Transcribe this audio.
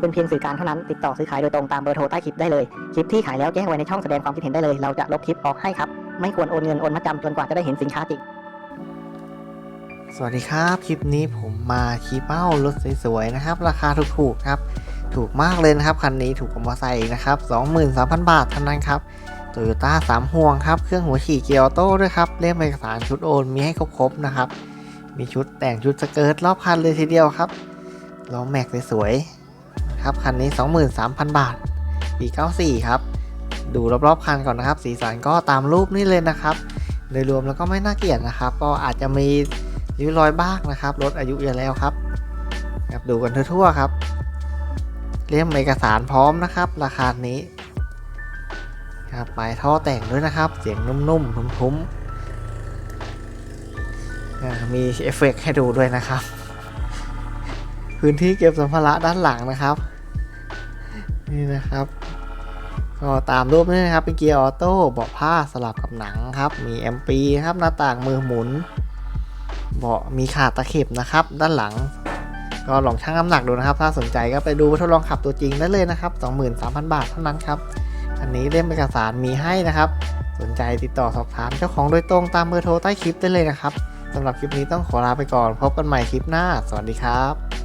เป็นเพียงสื่อกลางเท่านั้นติดต่อซื้อขายโดยตรงตามเบอร์โทรใต้คลิปได้เลยคลิปที่ขายแล้วแจ้งไว้ในช่องแสดงความคิดเห็นได้เลยเราจะลบคลิปออกให้ครับไม่ควรโอนเงินโอนมัดจำจนกว่าจะได้เห็นสินค้าจริงสวัสดีครับ คลิปนี้ผมมาชี้เป้ารถสวยๆนะครับ ราคาถูกๆครับ ถูกมากเลยนะครับ คันนี้ถูกกว่ามาใส่นะครับ23,000 บาทเท่านั้นครับโตโยต้าสามห่วงครับ เครื่องหัวฉีดเกียร์ออโต้ด้วยครับ เล่มเอกสารชุดโอนมีให้ครบๆนะครับ มีชุดแต่งชุดสเกิร์ตรอบคันเลยทีเดียวครับล้อแม็กสวยๆ ครับคันนี้ 23,000 บาทปี94 ครับ ดูรอบๆคันก่อนนะครับ สีสันก็ตามรูปนี่เลยนะครับ โดยรวมแล้วก็ไม่น่าเกลียดนะครับ ก็อาจจะมีริ้วรอยบ้างนะครับรถอายุเยอะแล้วครับครับ ดูกันทั่วๆครับเล่มเอกสารพร้อมนะครับ ราคานี้ครับปลายท่อแต่งด้วยนะครับ เสียงนุ่มๆทุ้มๆมีเอฟเฟกให้ดูด้วยนะครับ พื้นที่เก็บสัมภาระด้านหลังนะครับ นี่นะครับ ก็ตามรูปนี้นะครับเป็นเกียร์ออโต้เบาะผ้าสลับกับหนังครับ มีแอมปีครับหน้าต่างมือหมุน เบาะมีขาดตะเข็บนะครับ ด้านหลัง ก็ลองชั่งน้ำหนักดูนะครับ ถ้าสนใจก็ไปดูทดลองขับตัวจริงได้เลยนะครับ 23,000 บาทเท่านั้นครับอันนี้เล่มเอกสารมีให้นะครับ สนใจติดต่อสอบถามเจ้าของโดยตรงตามเบอร์โทรใต้คลิปได้เลยนะครับสำหรับคลิปนี้ต้องขอลาไปก่อน พบกันใหม่คลิปหน้า สวัสดีครับ